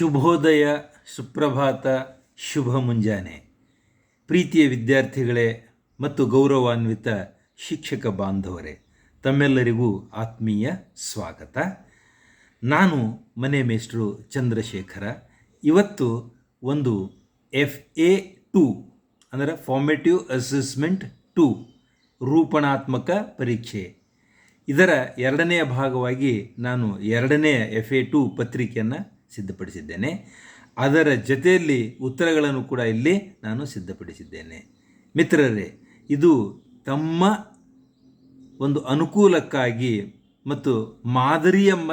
ಶುಭೋದಯ, ಸುಪ್ರಭಾತ, ಶುಭ ಮುಂಜಾನೆ. ಪ್ರೀತಿಯ ವಿದ್ಯಾರ್ಥಿಗಳೇ ಮತ್ತು ಗೌರವಾನ್ವಿತ ಶಿಕ್ಷಕ ಬಾಂಧವರೇ, ತಮ್ಮೆಲ್ಲರಿಗೂ ಆತ್ಮೀಯ ಸ್ವಾಗತ. ನಾನು ಮನೆ ಮೇಷ್ಟ್ರು ಚಂದ್ರಶೇಖರ. ಇವತ್ತು ಒಂದು ಎಫ್ ಎ ಟು, ಅಂದರೆ ಫಾರ್ಮೇಟಿವ್ ಅಸೆಸ್ಮೆಂಟ್ ಟು ರೂಪಣಾತ್ಮಕ ಪರೀಕ್ಷೆ. ಇದರ ಎರಡನೆಯ ಭಾಗವಾಗಿ ನಾನು ಎರಡನೆಯ ಎಫ್ ಎ ಟು ಪತ್ರಿಕೆಯನ್ನು ಸಿದ್ಧಪಡಿಸಿದ್ದೇನೆ. ಅದರ ಜೊತೆಯಲ್ಲಿ ಉತ್ತರಗಳನ್ನು ಕೂಡ ಇಲ್ಲಿ ನಾನು ಸಿದ್ಧಪಡಿಸಿದ್ದೇನೆ. ಮಿತ್ರರೇ, ಇದು ತಮ್ಮ ಒಂದು ಅನುಕೂಲಕ್ಕಾಗಿ ಮತ್ತು ಮಾದರಿಯ ಮ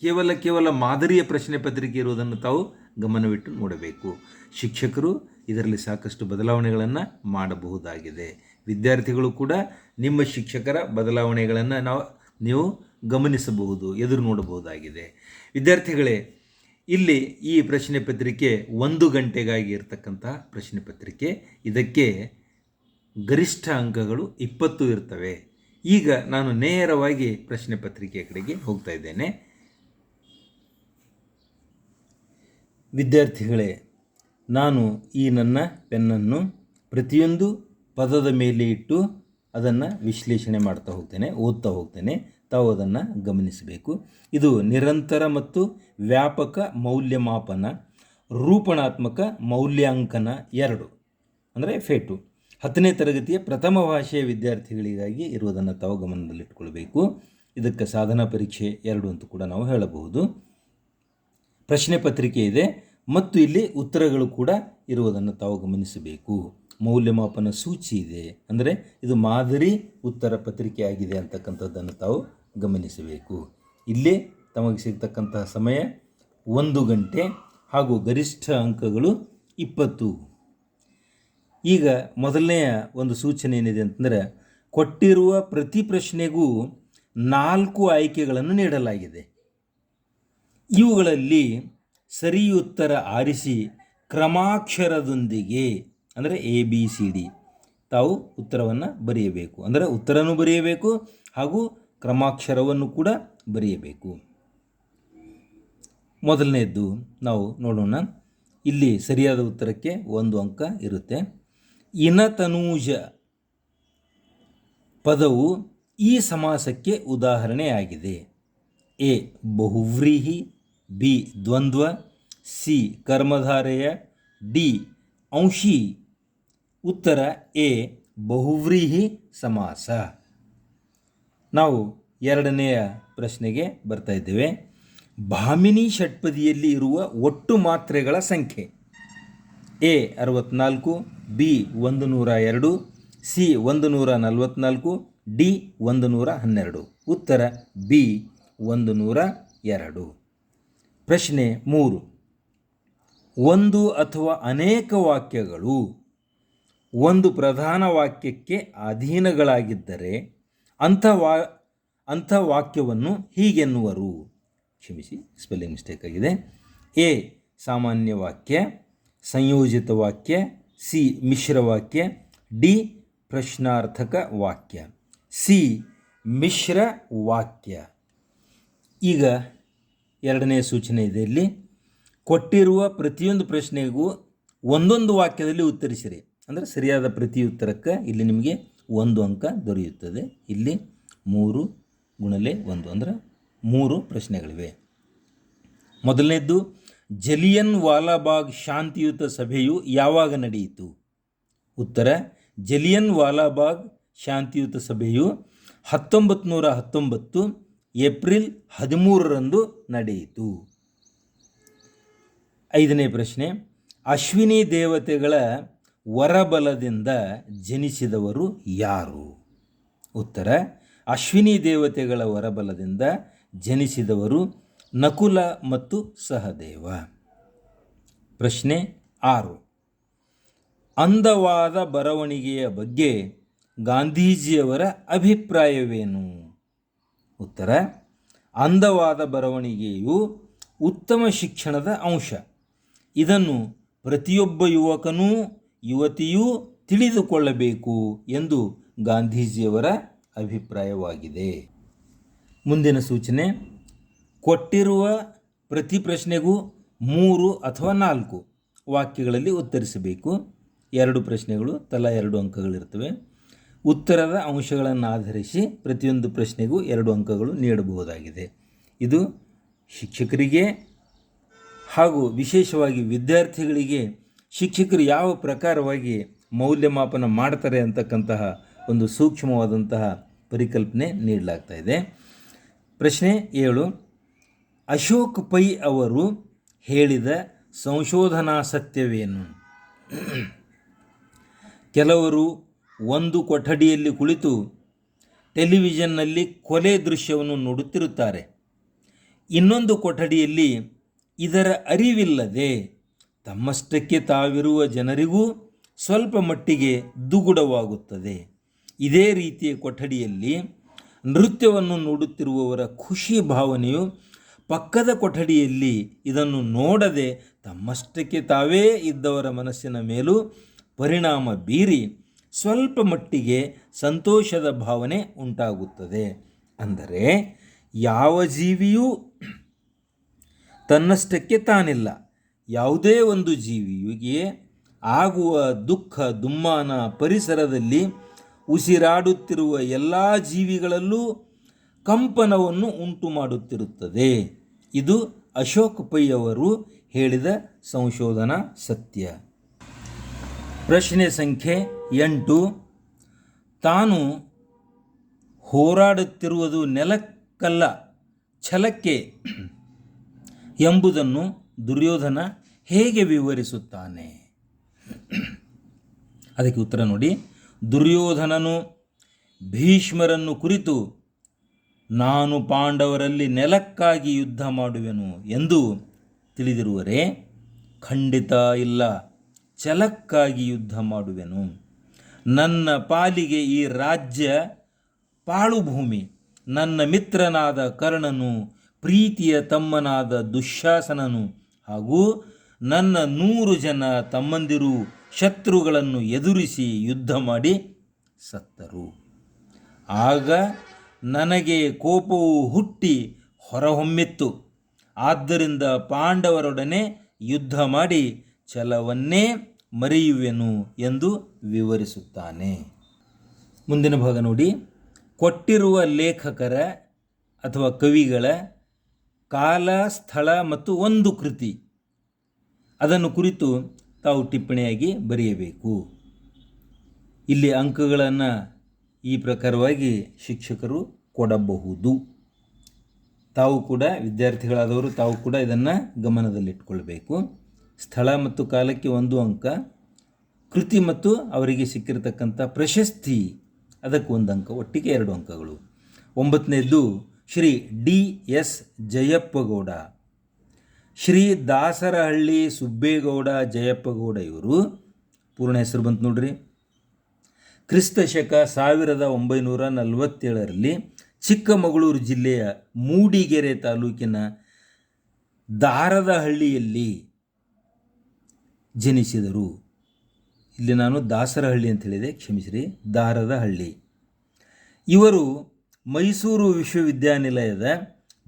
ಕೇವಲ ಕೇವಲ ಮಾದರಿಯ ಪ್ರಶ್ನೆ ಪತ್ರಿಕೆ ಇರುವುದನ್ನು ತಾವು ಗಮನವಿಟ್ಟು ನೋಡಬೇಕು. ಶಿಕ್ಷಕರು ಇದರಲ್ಲಿ ಸಾಕಷ್ಟು ಬದಲಾವಣೆಗಳನ್ನು ಮಾಡಬಹುದಾಗಿದೆ. ವಿದ್ಯಾರ್ಥಿಗಳು ಕೂಡ ನಿಮ್ಮ ಶಿಕ್ಷಕರ ಬದಲಾವಣೆಗಳನ್ನು ನಾವು, ನೀವು ಗಮನಿಸಬಹುದು, ಎದುರು ನೋಡಬಹುದಾಗಿದೆ. ವಿದ್ಯಾರ್ಥಿಗಳೇ ಇಲ್ಲಿ ಈ ಪ್ರಶ್ನೆ ಪತ್ರಿಕೆ ಒಂದು ಗಂಟೆಗಾಗಿ ಇರತಕ್ಕಂತಹ ಪ್ರಶ್ನೆ ಪತ್ರಿಕೆ. ಇದಕ್ಕೆ ಗರಿಷ್ಠ ಅಂಕಗಳು ಇಪ್ಪತ್ತು ಇರ್ತವೆ. ಈಗ ನಾನು ನೇರವಾಗಿ ಪ್ರಶ್ನೆ ಪತ್ರಿಕೆಯ ಕಡೆಗೆ ಹೋಗ್ತಾ ಇದ್ದೇನೆ. ವಿದ್ಯಾರ್ಥಿಗಳೇ, ನಾನು ಈ ನನ್ನ ಪೆನ್ನನ್ನು ಪ್ರತಿಯೊಂದು ಪದದ ಮೇಲೆ ಇಟ್ಟು ಅದನ್ನು ವಿಶ್ಲೇಷಣೆ ಮಾಡ್ತಾ ಹೋಗ್ತೇನೆ, ಓದ್ತಾ ಹೋಗ್ತೇನೆ. ತಾವು ಅದನ್ನು ಗಮನಿಸಬೇಕು. ಇದು ನಿರಂತರ ಮತ್ತು ವ್ಯಾಪಕ ಮೌಲ್ಯಮಾಪನ, ರೂಪಣಾತ್ಮಕ ಮೌಲ್ಯಾಂಕನ ಎರಡು, ಅಂದರೆ ಫೇಟು. ಹತ್ತನೇ ತರಗತಿಯ ಪ್ರಥಮ ಭಾಷೆಯ ವಿದ್ಯಾರ್ಥಿಗಳಿಗಾಗಿ ಇರುವುದನ್ನು ತಾವು ಗಮನದಲ್ಲಿಟ್ಕೊಳ್ಬೇಕು. ಇದಕ್ಕೆ ಸಾಧನಾ ಪರೀಕ್ಷೆ ಎರಡು ಅಂತ ಕೂಡ ನಾವು ಹೇಳಬಹುದು. ಪ್ರಶ್ನೆ ಪತ್ರಿಕೆ ಇದೆ ಮತ್ತು ಇಲ್ಲಿ ಉತ್ತರಗಳು ಕೂಡ ಇರುವುದನ್ನು ತಾವು ಗಮನಿಸಬೇಕು. ಮೌಲ್ಯಮಾಪನ ಸೂಚಿ ಇದೆ. ಅಂದರೆ ಇದು ಮಾದರಿ ಉತ್ತರ ಪತ್ರಿಕೆ ಆಗಿದೆ ಅಂತಕ್ಕಂಥದ್ದನ್ನು ತಾವು ಗಮನಿಸಬೇಕು. ಇಲ್ಲಿ ತಮಗೆ ಸಿಗ್ತಕ್ಕಂತಹ ಸಮಯ ಒಂದು ಗಂಟೆ ಹಾಗೂ ಗರಿಷ್ಠ ಅಂಕಗಳು ಇಪ್ಪತ್ತು. ಈಗ ಮೊದಲನೆಯ ಒಂದು ಸೂಚನೆ ಏನಿದೆ ಅಂತಂದರೆ ಕೊಟ್ಟಿರುವ ಪ್ರತಿ ಪ್ರಶ್ನೆಗೂ ನಾಲ್ಕು ಆಯ್ಕೆಗಳನ್ನು ನೀಡಲಾಗಿದೆ. ಇವುಗಳಲ್ಲಿ ಸರಿಯುತ್ತರ ಆರಿಸಿ ಕ್ರಮಾಕ್ಷರದೊಂದಿಗೆ ಅಂದರೆ ಎ ಬಿ ಸಿ ಡಿ ತಾವು ಉತ್ತರವನ್ನು ಬರೆಯಬೇಕು. ಅಂದರೆ ಉತ್ತರನೂ ಬರೆಯಬೇಕು ಹಾಗೂ ಕ್ರಮಾಕ್ಷರವನ್ನು ಕೂಡ ಬರೆಯಬೇಕು. ಮೊದಲನೆಯದ್ದು ನಾವು ನೋಡೋಣ. ಇಲ್ಲಿ ಸರಿಯಾದ ಉತ್ತರಕ್ಕೆ ಒಂದು ಅಂಕ ಇರುತ್ತೆ. ಇನತನೂಜ ಪದವು ಈ ಸಮಾಸಕ್ಕೆ ಉದಾಹರಣೆಯಾಗಿದೆ. ಎ, ಬಹುವ್ರೀಹಿ, ಬಿ, ದ್ವಂದ್ವ, ಸಿ, ಕರ್ಮಧಾರೆಯ, ಡಿ, ಅಂಶಿ ಉತ್ತರ ಎ, ಬಹುವ್ರೀಹಿ ಸಮಾಸ. ನಾವು ಎರಡನೆಯ ಪ್ರಶ್ನೆಗೆ ಬರ್ತಾ ಇದ್ದೇವೆ. ಭಾಮಿನಿ ಷಟ್ಪದಿಯಲ್ಲಿ ಇರುವ ಒಟ್ಟು ಮಾತ್ರೆಗಳ ಸಂಖ್ಯೆ. ಎ, ಅರವತ್ನಾಲ್ಕು, ಬಿ ಒಂದು ನೂರ ಎರಡು ಸಿ ಒಂದು ನೂರ ನಲವತ್ನಾಲ್ಕು ಡಿ ಒಂದು ನೂರ ಹನ್ನೆರಡು ಉತ್ತರ ಬಿ ಒಂದು ನೂರ ಎರಡು ಪ್ರಶ್ನೆ ಮೂರು. ಒಂದು ಅಥವಾ ಅನೇಕ ವಾಕ್ಯಗಳು ಒಂದು ಪ್ರಧಾನ ವಾಕ್ಯಕ್ಕೆ ಅಧೀನಗಳಾಗಿದ್ದರೆ ಅಂಥ ವಾ, ಅಂಥ ವಾಕ್ಯವನ್ನು ಹೀಗೆನ್ನುವರು. ಕ್ಷಮಿಸಿ, ಸ್ಪೆಲ್ಲಿಂಗ್ ಮಿಸ್ಟೇಕ್ ಆಗಿದೆ. ಎ, ಸಾಮಾನ್ಯ ವಾಕ್ಯ. ಸಂಯೋಜಿತ ವಾಕ್ಯ. ಸಿ, ಮಿಶ್ರ ವಾಕ್ಯ. ಡಿ, ಪ್ರಶ್ನಾರ್ಥಕ ವಾಕ್ಯ. ಸಿ, ಮಿಶ್ರ ವಾಕ್ಯ. ಈಗ ಎರಡನೇ ಸೂಚನೆ ಇದೆ ಇಲ್ಲಿ. ಕೊಟ್ಟಿರುವ ಪ್ರತಿಯೊಂದು ಪ್ರಶ್ನೆಗೂ ಒಂದೊಂದು ವಾಕ್ಯದಲ್ಲಿ ಉತ್ತರಿಸಿರಿ. ಅಂದರೆ ಸರಿಯಾದ ಪ್ರತಿಯುತ್ತರಕ್ಕೆ ಇಲ್ಲಿ ನಿಮಗೆ ಒಂದು ಅಂಕ ದೊರೆಯುತ್ತದೆ. ಇಲ್ಲಿ ಮೂರು ಗುಣಲೆ ಒಂದು ಅಂದರೆ ಮೂರು ಪ್ರಶ್ನೆಗಳಿವೆ. ಮೊದಲನೇದ್ದು, ಜಲಿಯನ್ ವಾಲಾಬಾಗ್ ಶಾಂತಿಯುತ ಸಭೆಯು ಯಾವಾಗ ನಡೆಯಿತು? ಉತ್ತರ, ಜಲಿಯನ್ ವಾಲಾಬಾಗ್ ಶಾಂತಿಯುತ ಸಭೆಯು ಹತ್ತೊಂಬತ್ತು ನೂರ ಹತ್ತೊಂಬತ್ತು ಏಪ್ರಿಲ್ ಹದಿಮೂರರಂದು ನಡೆಯಿತು. ಐದನೇ ಪ್ರಶ್ನೆ, ಅಶ್ವಿನಿ ದೇವತೆಗಳ ವರಬಲದಿಂದ ಜನಿಸಿದವರು ಯಾರು? ಉತ್ತರ, ಅಶ್ವಿನಿ ದೇವತೆಗಳ ವರಬಲದಿಂದ ಜನಿಸಿದವರು ನಕುಲ ಮತ್ತು ಸಹದೇವ. ಪ್ರಶ್ನೆ ಆರು. ಅಂದವಾದ ಬರವಣಿಗೆಯ ಬಗ್ಗೆ ಗಾಂಧೀಜಿಯವರ ಅಭಿಪ್ರಾಯವೇನು? ಉತ್ತರ, ಅಂದವಾದ ಬರವಣಿಗೆಯು ಉತ್ತಮ ಶಿಕ್ಷಣದ ಅಂಶ. ಇದನ್ನು ಪ್ರತಿಯೊಬ್ಬ ಯುವಕನೂ ಯುವತಿಯೂ ತಿಳಿದುಕೊಳ್ಳಬೇಕು ಎಂದು ಗಾಂಧೀಜಿಯವರ ಅಭಿಪ್ರಾಯವಾಗಿದೆ. ಮುಂದಿನ ಸೂಚನೆ, ಕೊಟ್ಟಿರುವ ಪ್ರತಿ ಪ್ರಶ್ನೆಗೂ ಮೂರು ಅಥವಾ ನಾಲ್ಕು ವಾಕ್ಯಗಳಲ್ಲಿ ಉತ್ತರಿಸಬೇಕು. ಎರಡು ಪ್ರಶ್ನೆಗಳು, ತಲಾ ಎರಡು ಅಂಕಗಳಿರ್ತವೆ ಉತ್ತರದ ಅಂಶಗಳನ್ನು ಆಧರಿಸಿ ಪ್ರತಿಯೊಂದು ಪ್ರಶ್ನೆಗೂ ಎರಡು ಅಂಕಗಳು ನೀಡಬಹುದಾಗಿದೆ. ಇದು ಶಿಕ್ಷಕರಿಗೆ ಹಾಗೂ ವಿಶೇಷವಾಗಿ ವಿದ್ಯಾರ್ಥಿಗಳಿಗೆ ಶಿಕ್ಷಕರು ಯಾವ ಪ್ರಕಾರವಾಗಿ ಮೌಲ್ಯಮಾಪನ ಮಾಡ್ತಾರೆ ಅಂತಕ್ಕಂತಹ ಒಂದು ಸೂಕ್ಷ್ಮವಾದಂತಹ ಪರಿಕಲ್ಪನೆ ನೀಡಲಾಗ್ತಾ ಇದೆ. ಪ್ರಶ್ನೆ ಏಳು, ಅಶೋಕ್ ಪೈ ಅವರು ಹೇಳಿದ ಸಂಶೋಧನಾ ಸತ್ಯವೇನು? ಕೆಲವರು ಒಂದು ಕೊಠಡಿಯಲ್ಲಿ ಕುಳಿತು ಟೆಲಿವಿಷನ್ನಲ್ಲಿ ಕೊಲೆ ದೃಶ್ಯವನ್ನು ನೋಡುತ್ತಿರುತ್ತಾರೆ. ಇನ್ನೊಂದು ಕೊಠಡಿಯಲ್ಲಿ ಇದರ ಅರಿವಿಲ್ಲದೆ ತಮ್ಮಷ್ಟಕ್ಕೆ ತಾವಿರುವ ಜನರಿಗೂ ಸ್ವಲ್ಪ ಮಟ್ಟಿಗೆ ದುಗುಡವಾಗುತ್ತದೆ. ಇದೇ ರೀತಿಯ ಕೊಠಡಿಯಲ್ಲಿ ನೃತ್ಯವನ್ನು ನೋಡುತ್ತಿರುವವರ ಖುಷಿ ಭಾವನೆಯು ಪಕ್ಕದ ಕೊಠಡಿಯಲ್ಲಿ ಇದನ್ನು ನೋಡದೆ ತಮ್ಮಷ್ಟಕ್ಕೆ ತಾವೇ ಇದ್ದವರ ಮನಸ್ಸಿನ ಮೇಲೂ ಪರಿಣಾಮ ಬೀರಿ ಸ್ವಲ್ಪ ಮಟ್ಟಿಗೆ ಸಂತೋಷದ ಭಾವನೆ ಉಂಟಾಗುತ್ತದೆ. ಅಂದರೆ ಯಾವ ಜೀವಿಯೂ ತನ್ನಷ್ಟಕ್ಕೆ ತಾನಿಲ್ಲ. ಯಾವುದೇ ಒಂದು ಜೀವಿಗೆ ಆಗುವ ದುಃಖ, ದುಮ್ಮಾನ ಪರಿಸರದಲ್ಲಿ ಉಸಿರಾಡುತ್ತಿರುವ ಎಲ್ಲ ಜೀವಿಗಳಲ್ಲೂ ಕಂಪನವನ್ನು ಉಂಟು ಮಾಡುತ್ತಿರುತ್ತದೆ ಇದು ಅಶೋಕ್ ಪೈ ಅವರು ಹೇಳಿದ ಸಂಶೋಧನಾ ಸತ್ಯ. ಪ್ರಶ್ನೆ ಸಂಖ್ಯೆ ಎಂಟು. ತಾನು ಹೋರಾಡುತ್ತಿರುವುದು ನೆಲಕ್ಕಲ್ಲ, ಛಲಕ್ಕೆ ಎಂಬುದನ್ನು ದುರ್ಯೋಧನ ಹೇಗೆ ವಿವರಿಸುತ್ತಾನೆ? ಅದಕ್ಕೆ ಉತ್ತರ ನೋಡಿ. ದುರ್ಯೋಧನನು ಭೀಷ್ಮರನ್ನು ಕುರಿತು, ನಾನು ಪಾಂಡವರಲ್ಲಿ ನೆಲಕ್ಕಾಗಿ ಯುದ್ಧ ಮಾಡುವೆನು ಎಂದು ತಿಳಿದಿರುವರೆ, ಖಂಡಿತ ಇಲ್ಲ. ಛಲಕ್ಕಾಗಿ ಯುದ್ಧ ಮಾಡುವೆನು. ನನ್ನ ಪಾಲಿಗೆ ಈ ರಾಜ್ಯ ಪಾಳುಭೂಮಿ. ನನ್ನ ಮಿತ್ರನಾದ ಕರ್ಣನು, ಪ್ರೀತಿಯ ತಮ್ಮನಾದ ದುಶ್ಯಾಸನನು ಹಾಗೂ ನನ್ನ ನೂರು ಜನ ತಮ್ಮಂದಿರು ಶತ್ರುಗಳನ್ನು ಎದುರಿಸಿ ಯುದ್ಧ ಮಾಡಿ ಸತ್ತರು. ಆಗ ನನಗೆ ಕೋಪವು ಹುಟ್ಟಿ ಹೊರಹೊಮ್ಮಿತ್ತು. ಆದ್ದರಿಂದ ಪಾಂಡವರೊಡನೆ ಯುದ್ಧ ಮಾಡಿ ಛಲವನ್ನೇ ಮರೆಯುವೆನು ಎಂದು ವಿವರಿಸುತ್ತಾನೆ. ಮುಂದಿನ ಭಾಗ ನೋಡಿ. ಕೊಟ್ಟಿರುವ ಲೇಖಕರ ಅಥವಾ ಕವಿಗಳ ಕಾಲ, ಸ್ಥಳ ಮತ್ತು ಒಂದು ಕೃತಿ. ಅದನ್ನು ಕುರಿತು ತಾವು ಟಿಪ್ಪಣಿಯಾಗಿ ಬರೆಯಬೇಕು. ಇಲ್ಲಿ ಅಂಕಗಳನ್ನು ಈ ಪ್ರಕಾರವಾಗಿ ಶಿಕ್ಷಕರು ಕೊಡಬಹುದು. ತಾವು ಕೂಡ ವಿದ್ಯಾರ್ಥಿಗಳಾದವರು ತಾವು ಕೂಡ ಇದನ್ನು ಗಮನದಲ್ಲಿಟ್ಕೊಳ್ಬೇಕು. ಸ್ಥಳ ಮತ್ತು ಕಾಲಕ್ಕೆ ಒಂದು ಅಂಕ, ಕೃತಿ ಮತ್ತು ಅವರಿಗೆ ಸಿಕ್ಕಿರತಕ್ಕಂಥ ಪ್ರಶಸ್ತಿ, ಅದಕ್ಕೆ ಒಂದು ಅಂಕ, ಒಟ್ಟಿಗೆ ಎರಡು ಅಂಕಗಳು. ಒಂಬತ್ತನೇದ್ದು ಶ್ರೀ ಡಿ ಎಸ್ ಜಯಪ್ಪಗೌಡ. ಶ್ರೀ ದಾಸರಹಳ್ಳಿ ಸುಬ್ಬೇಗೌಡ ಜಯಪ್ಪಗೌಡ ಇವರು. ಪೂರ್ಣ ಹೆಸರು ಬಂತು ನೋಡ್ರಿ. ಕ್ರಿಸ್ತ ಶಕ ಸಾವಿರದ ಒಂಬೈನೂರ ನಲವತ್ತೇಳರಲ್ಲಿ ಚಿಕ್ಕಮಗಳೂರು ಜಿಲ್ಲೆಯ ಮೂಡಿಗೆರೆ ತಾಲೂಕಿನ ದಾರದಹಳ್ಳಿಯಲ್ಲಿ ಜನಿಸಿದರು. ಇಲ್ಲಿ ನಾನು ದಾಸರಹಳ್ಳಿ ಅಂತ ಹೇಳಿದೆ, ಕ್ಷಮಿಸಿರಿ, ದಾರದಹಳ್ಳಿ. ಇವರು ಮೈಸೂರು ವಿಶ್ವವಿದ್ಯಾನಿಲಯದ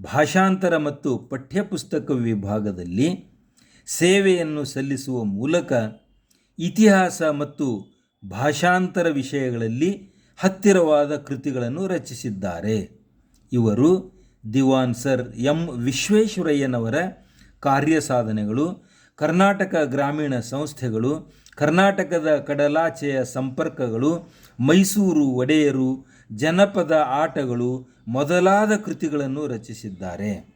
ಭಾಷಾಂತರ ಮತ್ತು ಪಠ್ಯಪುಸ್ತಕ ವಿಭಾಗದಲ್ಲಿ ಸೇವೆಯನ್ನು ಸಲ್ಲಿಸುವ ಮೂಲಕ ಇತಿಹಾಸ ಮತ್ತು ಭಾಷಾಂತರ ವಿಷಯಗಳಲ್ಲಿ ಹತ್ತಿರವಾದ ಕೃತಿಗಳನ್ನು ರಚಿಸಿದ್ದಾರೆ. ಇವರು ದಿವಾನ್ ಸರ್ ಎಂ ವಿಶ್ವೇಶ್ವರಯ್ಯನವರ ಕಾರ್ಯ ಸಾಧನೆಗಳು ಕರ್ನಾಟಕ ಗ್ರಾಮೀಣ ಸಂಸ್ಥೆಗಳು, ಕರ್ನಾಟಕದ ಕಡಲಾಚೆಯ ಸಂಪರ್ಕಗಳು, ಮೈಸೂರು ಒಡೆಯರು ಜನಪದ ಆಟಗಳು ಮೊದಲಾದ ಕೃತಿಗಳನ್ನು ರಚಿಸಿದ್ದಾರೆ.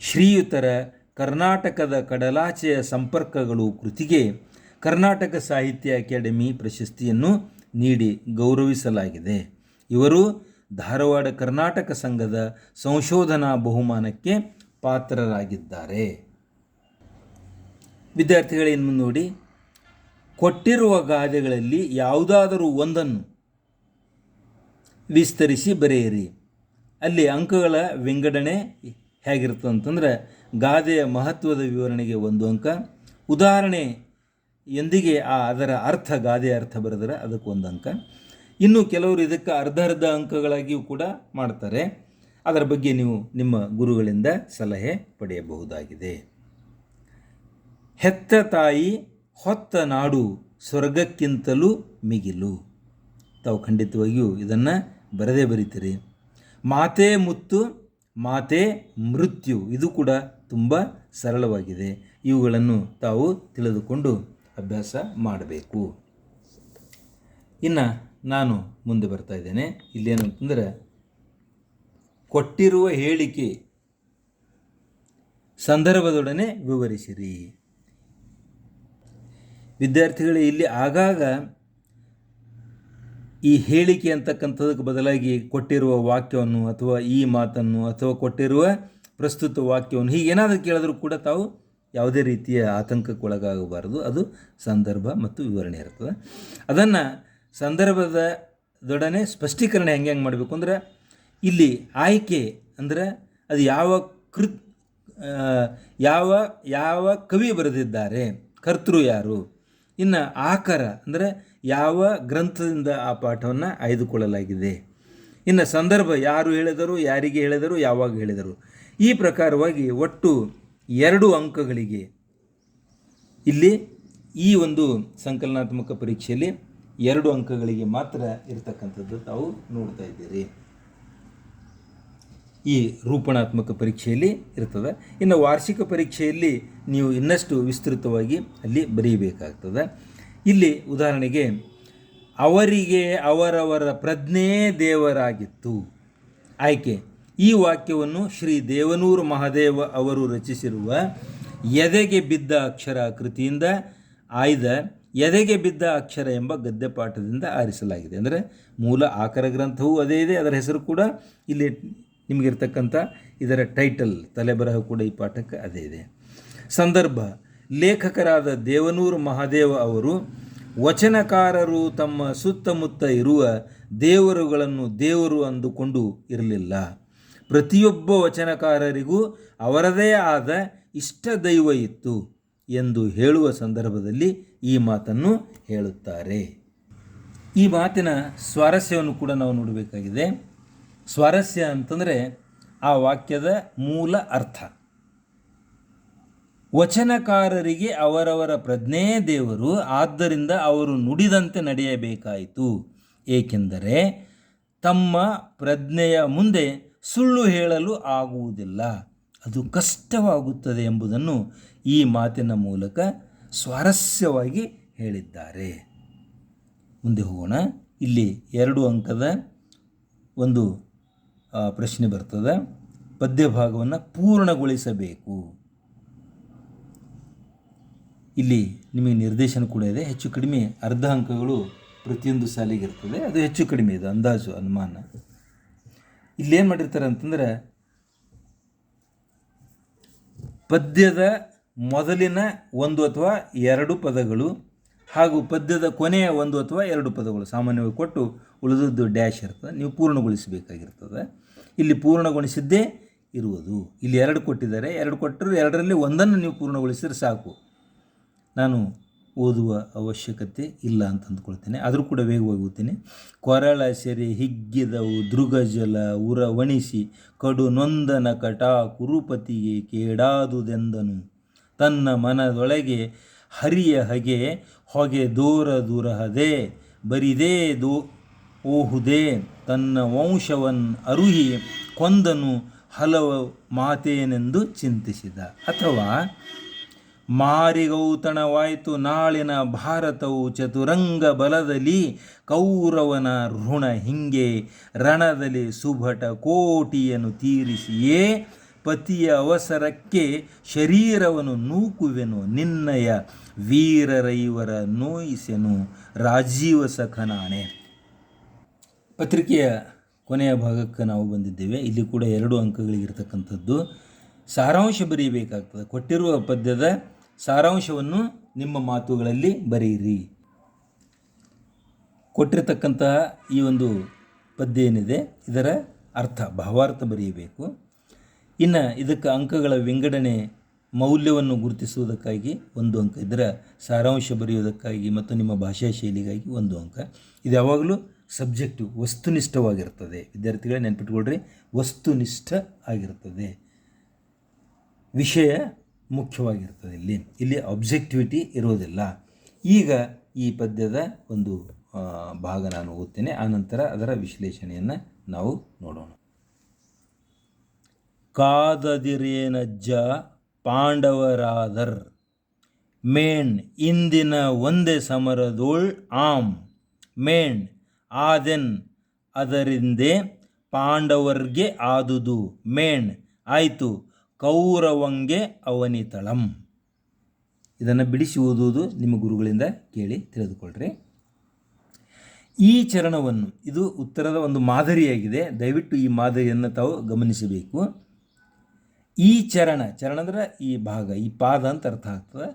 ಶ್ರೀಯುತರ ಕರ್ನಾಟಕದ ಕಡಲಾಚೆಯ ಸಂಪರ್ಕಗಳು ಕೃತಿಗೆ ಕರ್ನಾಟಕ ಸಾಹಿತ್ಯ ಅಕಾಡೆಮಿ ಪ್ರಶಸ್ತಿಯನ್ನು ನೀಡಿ ಗೌರವಿಸಲಾಗಿದೆ. ಇವರು ಧಾರವಾಡ ಕರ್ನಾಟಕ ಸಂಘದ ಸಂಶೋಧನಾ ಬಹುಮಾನಕ್ಕೆ ಪಾತ್ರರಾಗಿದ್ದಾರೆ. ವಿದ್ಯಾರ್ಥಿಗಳೇನು ನೋಡಿ, ಕೊಟ್ಟಿರುವ ಗಾದೆಗಳಲ್ಲಿ ಯಾವುದಾದರೂ ಒಂದನ್ನು ವಿಸ್ತರಿಸಿ ಬರೆಯಿರಿ. ಅಲ್ಲಿ ಅಂಕಗಳ ವಿಂಗಡಣೆ ಹೇಗಿರುತ್ತೆ ಅಂತಂದರೆ ಗಾದೆಯ ಮಹತ್ವದ ವಿವರಣೆಗೆ ಒಂದು ಅಂಕ, ಉದಾಹರಣೆ ಎಂದಿಗೆ ಆ ಅದರ ಅರ್ಥ, ಗಾದೆಯ ಅರ್ಥ ಬರೆದರೆ ಅದಕ್ಕೆ ಒಂದು ಅಂಕ. ಇನ್ನು ಕೆಲವರು ಇದಕ್ಕೆ ಅರ್ಧ ಅರ್ಧ ಅಂಕಗಳಾಗಿಯೂ ಕೂಡ ಮಾಡ್ತಾರೆ. ಅದರ ಬಗ್ಗೆ ನೀವು ನಿಮ್ಮ ಗುರುಗಳಿಂದ ಸಲಹೆ ಪಡೆಯಬಹುದಾಗಿದೆ. ಹೆತ್ತ ತಾಯಿ, ಹೊತ್ತ ನಾಡು, ಸ್ವರ್ಗಕ್ಕಿಂತಲೂ ಮಿಗಿಲು. ತಾವು ಖಂಡಿತವಾಗಿಯೂ ಇದನ್ನು ಬರದೇ ಬರೀತೀರಿ. ಮಾತೆ ಮುತ್ತು, ಮಾತೆ ಮೃತ್ಯು. ಇದು ಕೂಡ ತುಂಬ ಸರಳವಾಗಿದೆ. ಇವುಗಳನ್ನು ತಾವು ತಿಳಿದುಕೊಂಡು ಅಭ್ಯಾಸ ಮಾಡಬೇಕು. ಇನ್ನು ನಾನು ಮುಂದೆ ಬರ್ತಾ ಇದ್ದೇನೆ. ಇಲ್ಲೇನಂತಂದರೆ, ಕೊಟ್ಟಿರುವ ಹೇಳಿಕೆ ಸಂದರ್ಭದೊಡನೆ ವಿವರಿಸಿರಿ. ವಿದ್ಯಾರ್ಥಿಗಳೇ, ಇಲ್ಲಿ ಆಗಾಗ ಈ ಹೇಳಿಕೆ ಅಂತಕ್ಕಂಥದಕ್ಕೆ ಬದಲಾಗಿ ಕೊಟ್ಟಿರುವ ವಾಕ್ಯವನ್ನು ಅಥವಾ ಈ ಮಾತನ್ನು ಅಥವಾ ಕೊಟ್ಟಿರುವ ಪ್ರಸ್ತುತ ವಾಕ್ಯವನ್ನು ಹೀಗೇನಾದರೂ ಕೇಳಿದ್ರೂ ಕೂಡ ತಾವು ಯಾವುದೇ ರೀತಿಯ ಆತಂಕಕ್ಕೊಳಗಾಗಬಾರದು ಅದು ಸಂದರ್ಭ ಮತ್ತು ವಿವರಣೆ ಇರ್ತದೆ. ಅದನ್ನು ಸಂದರ್ಭದ ದೊಡನೆ ಸ್ಪಷ್ಟೀಕರಣ ಹೆಂಗೆ ಹೆಂಗೆ ಮಾಡಬೇಕು ಅಂದ್ರೆ ಇಲ್ಲಿ ಆಯ್ಕೆ ಅಂದರೆ ಅದು ಯಾವ ಕೃತ್ ಯಾವ ಯಾವ ಕವಿ ಬರೆದಿದ್ದಾರೆ, ಕರ್ತೃ ಯಾರು? ಇನ್ನು ಆಕಾರ ಅಂದರೆ ಯಾವ ಗ್ರಂಥದಿಂದ ಆ ಪಾಠವನ್ನು ಆಯ್ದುಕೊಳ್ಳಲಾಗಿದೆ. ಇನ್ನು ಸಂದರ್ಭ ಯಾರು ಹೇಳಿದರು, ಯಾರಿಗೆ ಹೇಳಿದರು, ಯಾವಾಗ ಹೇಳಿದರು. ಈ ಪ್ರಕಾರವಾಗಿ ಒಟ್ಟು ಎರಡು ಅಂಕಗಳಿಗೆ ಇಲ್ಲಿ ಈ ಒಂದು ಸಂಕಲನಾತ್ಮಕ ಪರೀಕ್ಷೆಯಲ್ಲಿ ಎರಡು ಅಂಕಗಳಿಗೆ ಮಾತ್ರ ಇರತಕ್ಕಂಥದ್ದು ತಾವು ನೋಡ್ತಾ ಇದ್ದೀರಿ. ಈ ರೂಪಣಾತ್ಮಕ ಪರೀಕ್ಷೆಯಲ್ಲಿ ಇರ್ತದೆ. ಇನ್ನು ವಾರ್ಷಿಕ ಪರೀಕ್ಷೆಯಲ್ಲಿ ನೀವು ಇನ್ನಷ್ಟು ವಿಸ್ತೃತವಾಗಿ ಅಲ್ಲಿ ಬರೀಬೇಕಾಗ್ತದೆ. ಇಲ್ಲಿ ಉದಾಹರಣೆಗೆ, ಅವರಿಗೆ ಅವರವರ ಪ್ರಜ್ಞೆ ದೇವರಾಗಿತ್ತು. ಆಯ್ಕೆ, ಈ ವಾಕ್ಯವನ್ನು ಶ್ರೀ ದೇವನೂರು ಮಹಾದೇವ ಅವರು ರಚಿಸಿರುವ ಎದೆಗೆ ಬಿದ್ದ ಅಕ್ಷರ ಕೃತಿಯಿಂದ ಆಯ್ದ ಎದೆಗೆ ಬಿದ್ದ ಅಕ್ಷರ ಎಂಬ ಗದ್ಯಪಾಠದಿಂದ ಆರಿಸಲಾಗಿದೆ. ಅಂದರೆ ಮೂಲ ಆಕರ ಗ್ರಂಥವೂ ಅದೇ ಇದೆ. ಅದರ ಹೆಸರು ಕೂಡ ಇಲ್ಲಿ ನಿಮಗಿರ್ತಕ್ಕಂಥ ಇದರ ಟೈಟಲ್ ತಲೆಬರಹ ಕೂಡ ಈ ಪಾಠಕ್ಕೆ ಅದೇ ಇದೆ. ಸಂದರ್ಭ, ಲೇಖಕರಾದ ದೇವನೂರು ಮಹಾದೇವ ಅವರು, ವಚನಕಾರರು ತಮ್ಮ ಸುತ್ತಮುತ್ತ ಇರುವ ದೇವರುಗಳನ್ನು ದೇವರು ಅಂದುಕೊಂಡು ಇರಲಿಲ್ಲ. ಪ್ರತಿಯೊಬ್ಬ ವಚನಕಾರರಿಗೂ ಅವರದೇ ಆದ ಇಷ್ಟ ದೈವ ಇತ್ತು ಎಂದು ಹೇಳುವ ಸಂದರ್ಭದಲ್ಲಿ ಈ ಮಾತನ್ನು ಹೇಳುತ್ತಾರೆ. ಈ ಮಾತಿನ ಸ್ವಾರಸ್ಯವನ್ನು ಕೂಡ ನಾವು ನೋಡಬೇಕಾಗಿದೆ. ಸ್ವಾರಸ್ಯ ಅಂತಂದರೆ ಆ ವಾಕ್ಯದ ಮೂಲ ಅರ್ಥ. ವಚನಕಾರರಿಗೆ ಅವರವರ ಪ್ರಜ್ಞೆ ದೇವರು, ಆದ್ದರಿಂದ ಅವರು ನುಡಿದಂತೆ ನಡೆಯಬೇಕಾಯಿತು. ಏಕೆಂದರೆ ತಮ್ಮ ಪ್ರಜ್ಞೆಯ ಮುಂದೆ ಸುಳ್ಳು ಹೇಳಲು ಆಗುವುದಿಲ್ಲ. ಅದು ಕಷ್ಟವಾಗುತ್ತದೆ ಎಂಬುದನ್ನು ಈ ಮಾತಿನ ಮೂಲಕ ಸ್ವಾರಸ್ಯವಾಗಿ ಹೇಳಿದ್ದಾರೆ. ಮುಂದೆ ಹೋಗೋಣ. ಇಲ್ಲಿ ಎರಡು ಅಂಕದ ಒಂದು ಪ್ರಶ್ನೆ ಬರ್ತದೆ. ಪದ್ಯ ಭಾಗವನ್ನು ಪೂರ್ಣಗೊಳಿಸಬೇಕು. ಇಲ್ಲಿ ನಿಮಗೆ ನಿರ್ದೇಶನ ಕೂಡ ಇದೆ. ಹೆಚ್ಚು ಕಡಿಮೆ ಅರ್ಧ ಅಂಕಗಳು ಪ್ರತಿಯೊಂದು ಸಾಲಿಗೆ ಇರ್ತದೆ. ಅದು ಹೆಚ್ಚು ಕಡಿಮೆ ಇದೆ, ಅಂದಾಜು, ಅನುಮಾನ. ಇಲ್ಲೇನು ಮಾಡಿರ್ತಾರೆ ಅಂತಂದ್ರೆ, ಪದ್ಯದ ಮೊದಲಿನ ಒಂದು ಅಥವಾ ಎರಡು ಪದಗಳು ಹಾಗೂ ಪದ್ಯದ ಕೊನೆಯ ಒಂದು ಅಥವಾ ಎರಡು ಪದಗಳು ಸಾಮಾನ್ಯವಾಗಿ ಕೊಟ್ಟು ಉಳಿದದ್ದು ಡ್ಯಾಶ್ ಇರ್ತದೆ. ನೀವು ಪೂರ್ಣಗೊಳಿಸಬೇಕಾಗಿರ್ತದೆ. ಇಲ್ಲಿ ಪೂರ್ಣಗೊಳಿಸಿದ್ದೇ ಇರುವುದು. ಇಲ್ಲಿ ಎರಡು ಕೊಟ್ಟಿದ್ದಾರೆ. ಎರಡು ಕೊಟ್ಟರು ಎರಡರಲ್ಲಿ ಒಂದನ್ನು ನೀವು ಪೂರ್ಣಗೊಳಿಸಿದರೆ ಸಾಕು. ನಾನು ಓದುವ ಅವಶ್ಯಕತೆ ಇಲ್ಲ ಅಂತ ಅಂದ್ಕೊಳ್ತೇನೆ. ಆದರೂ ಕೂಡ ವೇಗವಾಗಿ ಓದ್ತೇನೆ. ಕೊರಳ ಸೆರೆ ಹಿಗ್ಗಿದವು, ದೃಗಜಲ ಉರ ವಣಿಸಿ ಕಡು ನೊಂದನ ಕಟ ಕುರುಪತಿಗೆ ಕೇಡಾದುದೆಂದನು. ತನ್ನ ಮನದೊಳಗೆ ಹರಿಯ ಹಗೆ, ಹೊಗೆ ದೂರ ದೂರಹದೆ ಬರಿದೇ ದೋ, ಓಹುದೇ. ತನ್ನ ವಂಶವನ್ನು ಅರುಹಿ ಕೊಂದನು ಹಲವು ಮಾತೇನೆಂದು ಚಿಂತಿಸಿದ. ಅಥವಾ, ಮಾರಿಗೌತಣವಾಯಿತು ನಾಳಿನ ಭಾರತವು ಚತುರಂಗ ಬಲದಲ್ಲಿ ಕೌರವನ ಋಣ ಹಿಂಗೆ ರಣದಲ್ಲಿ ಸುಭಟ ಕೋಟಿಯನ್ನು ತೀರಿಸಿಯೇ ಪತಿಯ ಅವಸರಕ್ಕೆ ಶರೀರವನ್ನು ನೂಕುವೆನು, ನಿನ್ನಯ ವೀರರೈವರ ನೋಯಿಸೆನು, ರಾಜೀವ ಸಖನಾಣೆ ಪತ್ರಿಕೆಯ ಕೊನೆಯ ಭಾಗಕ್ಕೆ ನಾವು ಬಂದಿದ್ದೇವೆ. ಇಲ್ಲಿ ಕೂಡ ಎರಡು ಅಂಕಗಳಿಗಿರ್ತಕ್ಕಂಥದ್ದು. ಸಾರಾಂಶ ಬರೀಬೇಕಾಗ್ತದೆ. ಕೊಟ್ಟಿರುವ ಪದ್ಯದ ಸಾರಾಂಶವನ್ನು ನಿಮ್ಮ ಮಾತುಗಳಲ್ಲಿ ಬರೆಯಿರಿ. ಕೊಟ್ಟಿರತಕ್ಕಂತಹ ಈ ಒಂದು ಪದ್ಯ ಏನಿದೆ? ಇದರ ಅರ್ಥ, ಭಾವಾರ್ಥ ಬರೆಯಬೇಕು. ಇನ್ನು ಇದಕ್ಕೆ ಅಂಕಗಳ ವಿಂಗಡಣೆ ಮೌಲ್ಯವನ್ನು ಗುರುತಿಸುವುದಕ್ಕಾಗಿ ಒಂದು ಅಂಕ, ಇದರ ಸಾರಾಂಶ ಬರೆಯುವುದಕ್ಕಾಗಿ ಮತ್ತು ನಿಮ್ಮ ಭಾಷಾ ಶೈಲಿಗಾಗಿ ಒಂದು ಅಂಕ. ಇದು ಯಾವಾಗಲೂ ಸಬ್ಜೆಕ್ಟಿವ್ ವಸ್ತುನಿಷ್ಠವಾಗಿರ್ತದೆ. ವಿದ್ಯಾರ್ಥಿಗಳೇ ನೆನ್ಪಿಟ್ಕೊಳ್ರಿ, ವಸ್ತುನಿಷ್ಠ ಆಗಿರ್ತದೆ. ವಿಷಯ ಮುಖ್ಯವಾಗಿರ್ತದೆ ಇಲ್ಲಿ. ಇಲ್ಲಿ ಅಬ್ಜೆಕ್ಟಿವಿಟಿ ಇರೋದಿಲ್ಲ. ಈಗ ಈ ಪದ್ಯದ ಒಂದು ಭಾಗ ನಾನು ಓದ್ತೇನೆ. ಆನಂತರ ಅದರ ವಿಶ್ಲೇಷಣೆಯನ್ನು ನಾವು ನೋಡೋಣ. ಕಾದದಿರೇನಜ್ಜ ಪಾಂಡವರಾದರ್ ಮೇಣ್ ಇಂದಿನ ಒಂದೇ ಸಮರದೋಳ್ ಆಮ್ ಮೇಣ್ ಆದೆನ್ ಅದರಿಂದೆ ಪಾಂಡವರ್ಗೆ ಆದುದು. ಮೇಣ್, ಆಯಿತು. ಕೌರವಂಗೆ ಅವನಿತಳಂ ಇದನ್ನು ಬಿಡಿಸಿ ಓದುವುದು ನಿಮ್ಮ ಗುರುಗಳಿಂದ ಕೇಳಿ ತಿಳಿದುಕೊಳ್ಳ್ರಿ ಈ ಚರಣವನ್ನು, ಇದು ಉತ್ತರದ ಒಂದು ಮಾದರಿಯಾಗಿದೆ. ದಯವಿಟ್ಟು ಈ ಮಾದರಿಯನ್ನು ತಾವು ಗಮನಿಸಬೇಕು. ಈ ಚರಣ ಚರಣ ಅಂದ್ರೆ ಈ ಭಾಗ, ಈ ಪಾದ ಅಂತ ಅರ್ಥ ಆಗ್ತದೆ.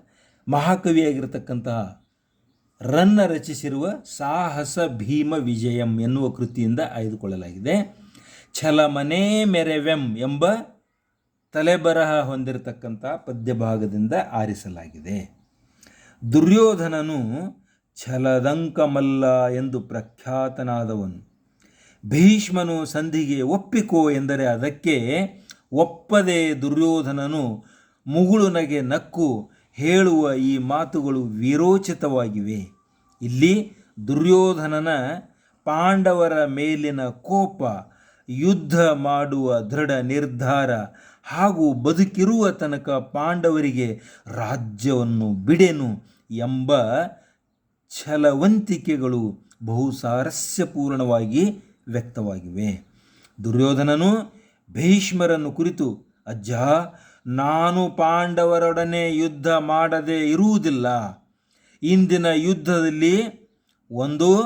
ಮಹಾಕವಿಯಾಗಿರ್ತಕ್ಕಂತಹ ರನ್ನ ರಚಿಸಿರುವ ಸಾಹಸ ಭೀಮ ವಿಜಯಂ ಎನ್ನುವ ಕೃತಿಯಿಂದ ಆಯ್ದುಕೊಳ್ಳಲಾಗಿದೆ. ಛಲಮನೆ ಮೆರೆವೆಂ ಎಂಬ ತಲೆಬರಹ ಹೊಂದಿರತಕ್ಕಂಥ ಪದ್ಯಭಾಗದಿಂದ ಆರಿಸಲಾಗಿದೆ. ದುರ್ಯೋಧನನು ಛಲದಂಕಮಲ್ಲ ಎಂದು ಪ್ರಖ್ಯಾತನಾದವನು. ಭೀಷ್ಮನು ಸಂಧಿಗೆ ಒಪ್ಪಿಕೋ ಎಂದರೆ ಅದಕ್ಕೆ ಒಪ್ಪದೆ ದುರ್ಯೋಧನನು ಮುಗುಳುನಗೆ ನಕ್ಕು ಹೇಳುವ ಈ ಮಾತುಗಳು ವಿರೋಚಿತವಾಗಿವೆ. ಇಲ್ಲಿ ದುರ್ಯೋಧನನ ಪಾಂಡವರ ಮೇಲಿನ ಕೋಪ, ಯುದ್ಧ ಮಾಡುವ ದೃಢ ನಿರ್ಧಾರ ಹಾಗೂ ಬದುಕಿರುವ ತನಕ ಪಾಂಡವರಿಗೆ ರಾಜ್ಯವನ್ನು ಬಿಡೆನು ಎಂಬ ಛಲವಂತಿಕೆಗಳು ಬಹು ಸಾರಸ್ಯಪೂರ್ಣವಾಗಿ ವ್ಯಕ್ತವಾಗಿವೆ. ದುರ್ಯೋಧನನು ಭೀಷ್ಮರನ್ನು ಕುರಿತು, ಅಜ್ಜ ನಾನು ಪಾಂಡವರೊಡನೆ ಯುದ್ಧ ಮಾಡದೆ ಇರುವುದಿಲ್ಲ. ಇಂದಿನ ಯುದ್ಧದಲ್ಲಿ ಒಂದು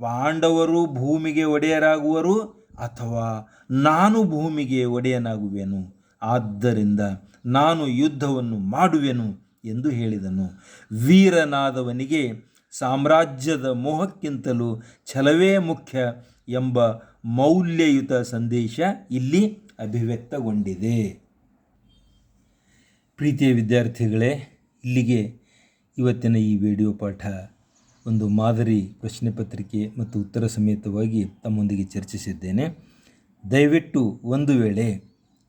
ಪಾಂಡವರು ಭೂಮಿಗೆ ಒಡೆಯರಾಗುವರು ಅಥವಾ ನಾನು ಭೂಮಿಗೆ ಒಡೆಯನಾಗುವೆನು. ಆದ್ದರಿಂದ ನಾನು ಯುದ್ಧವನ್ನು ಮಾಡುವೆನು ಎಂದು ಹೇಳಿದನು. ವೀರನಾದವನಿಗೆ ಸಾಮ್ರಾಜ್ಯದ ಮೋಹಕ್ಕಿಂತಲೂ ಛಲವೇ ಮುಖ್ಯ ಎಂಬ ಮೌಲ್ಯಯುತ ಸಂದೇಶ ಇಲ್ಲಿ ಅಭಿವ್ಯಕ್ತಗೊಂಡಿದೆ. ಪ್ರೀತಿಯ ವಿದ್ಯಾರ್ಥಿಗಳೇ, ಇಲ್ಲಿಗೆ ಇವತ್ತಿನ ಈ ವಿಡಿಯೋ ಪಾಠ ಒಂದು ಮಾದರಿ ಪ್ರಶ್ನೆ ಪತ್ರಿಕೆ ಮತ್ತು ಉತ್ತರ ಸಮೇತವಾಗಿ ತಮ್ಮೊಂದಿಗೆ ಚರ್ಚಿಸಿದ್ದೇನೆ. ದಯವಿಟ್ಟು ಒಂದು ವೇಳೆ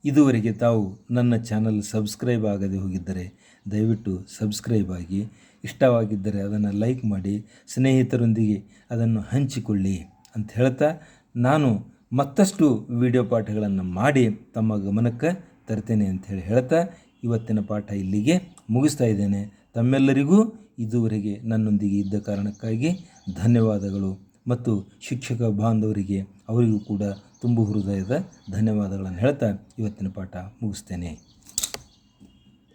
ಇದುವರೆಗೆ ತಾವು ನನ್ನ ಚಾನಲ್ ಸಬ್ಸ್ಕ್ರೈಬ್ ಆಗದೆ ಹೋಗಿದ್ದರೆ ದಯವಿಟ್ಟು ಸಬ್ಸ್ಕ್ರೈಬ್ ಆಗಿ. ಇಷ್ಟವಾಗಿದ್ದರೆ ಅದನ್ನು ಲೈಕ್ ಮಾಡಿ, ಸ್ನೇಹಿತರೊಂದಿಗೆ ಅದನ್ನು ಹಂಚಿಕೊಳ್ಳಿ ಅಂತ ಹೇಳ್ತಾ ನಾನು ಮತ್ತಷ್ಟು ವಿಡಿಯೋ ಪಾಠಗಳನ್ನು ಮಾಡಿ ತಮ್ಮ ಗಮನಕ್ಕೆ ತರ್ತೇನೆ ಅಂತ ಹೇಳಿ ಹೇಳ್ತಾ ಇವತ್ತಿನ ಪಾಠ ಇಲ್ಲಿಗೆ ಮುಗಿಸ್ತಾ ಇದ್ದೇನೆ. ತಮ್ಮೆಲ್ಲರಿಗೂ ಇದುವರೆಗೆ ನನ್ನೊಂದಿಗೆ ಇದ್ದ ಕಾರಣಕ್ಕಾಗಿ ಧನ್ಯವಾದಗಳು. ಮತ್ತು ಶಿಕ್ಷಕ ಬಾಂಧವರಿಗೆ ಅವರಿಗೂ ಕೂಡ ತುಂಬು ಹೃದಯದ ಧನ್ಯವಾದಗಳನ್ನು ಹೇಳ್ತಾ ಇವತ್ತಿನ ಪಾಠ ಮುಗಿಸ್ತೇನೆ.